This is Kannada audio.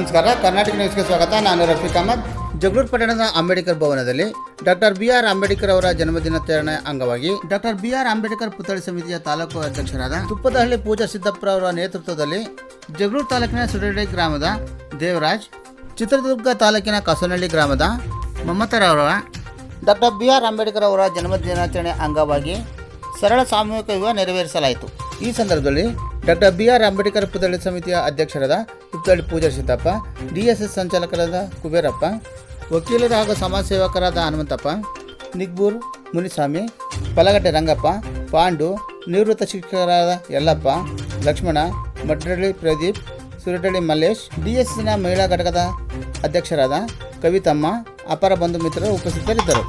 ನಮಸ್ಕಾರ. ಕರ್ನಾಟಕ ನ್ಯೂಸ್ಗೆ ಸ್ವಾಗತ. ನಾನು ರಫೀಕ್ ಅಹಮದ್. ಜಗಳೂರು ಪಟ್ಟಣದ ಅಂಬೇಡ್ಕರ್ ಭವನದಲ್ಲಿ ಡಾಕ್ಟರ್ ಬಿ ಆರ್ ಅಂಬೇಡ್ಕರ್ ಅವರ ಜನ್ಮದಿನಾಚರಣೆ ಅಂಗವಾಗಿ ಡಾಕ್ಟರ್ ಬಿ ಆರ್ ಅಂಬೇಡ್ಕರ್ ಪುತ್ಥಳಿ ಸಮಿತಿಯ ತಾಲೂಕು ಅಧ್ಯಕ್ಷರಾದ ತುಪ್ಪದಹಳ್ಳಿ ಪೂಜಾ ಸಿದ್ದಪ್ಪರ ಅವರ ನೇತೃತ್ವದಲ್ಲಿ ಜಗಳೂರು ತಾಲೂಕಿನ ಸುರಡಿ ಗ್ರಾಮದ ದೇವರಾಜ್, ಚಿತ್ರದುರ್ಗ ತಾಲೂಕಿನ ಕಸನಹಳ್ಳಿ ಗ್ರಾಮದ ಮಮತಾರವರ ಡಾಕ್ಟರ್ ಬಿ ಆರ್ ಅಂಬೇಡ್ಕರ್ ಅವರ ಜನ್ಮದಿನಾಚರಣೆ ಅಂಗವಾಗಿ ಸರಳ ಸಾಮೂಹಿಕ ವಿವಾಹ ನೆರವೇರಿಸಲಾಯಿತು. ಈ ಸಂದರ್ಭದಲ್ಲಿ ಡಾಕ್ಟರ್ ಬಿ ಆರ್ ಅಂಬೇಡ್ಕರ್ ಪುತ್ಥಳಿ ಸಮಿತಿಯ ಅಧ್ಯಕ್ಷರಾದ ಪುತ್ಥಳಿ ಪೂಜಾ ಸಿದ್ದಪ್ಪ, ಡಿಎಸ್ಎಸ್ ಸಂಚಾಲಕರಾದ ಕುಬೇರಪ್ಪ, ವಕೀಲರು ಹಾಗೂ ಸಮಾಜ ಸೇವಕರಾದ ಹನುಮಂತಪ್ಪ, ನಿಗ್ಬೂರ್, ಮುನಿಸ್ವಾಮಿ, ಪಲಗಟ್ಟೆ ರಂಗಪ್ಪ, ಪಾಂಡು, ನಿವೃತ್ತ ಶಿಕ್ಷಕರಾದ ಯಲ್ಲಪ್ಪ, ಲಕ್ಷ್ಮಣ ಮಡ್ರಳ್ಳಿ ಪ್ರದೀಪ್, ಸುರಟಳ್ಳಿ ಮಲ್ಲೇಶ್ ಡಿಎಸ್ಎಸ್ನ ಮಹಿಳಾ ಘಟಕದ ಅಧ್ಯಕ್ಷರಾದ ಕವಿತಮ್ಮ, ಅಪರ ಬಂಧು ಮಿತ್ರರು ಉಪಸ್ಥಿತರಿದ್ದರು.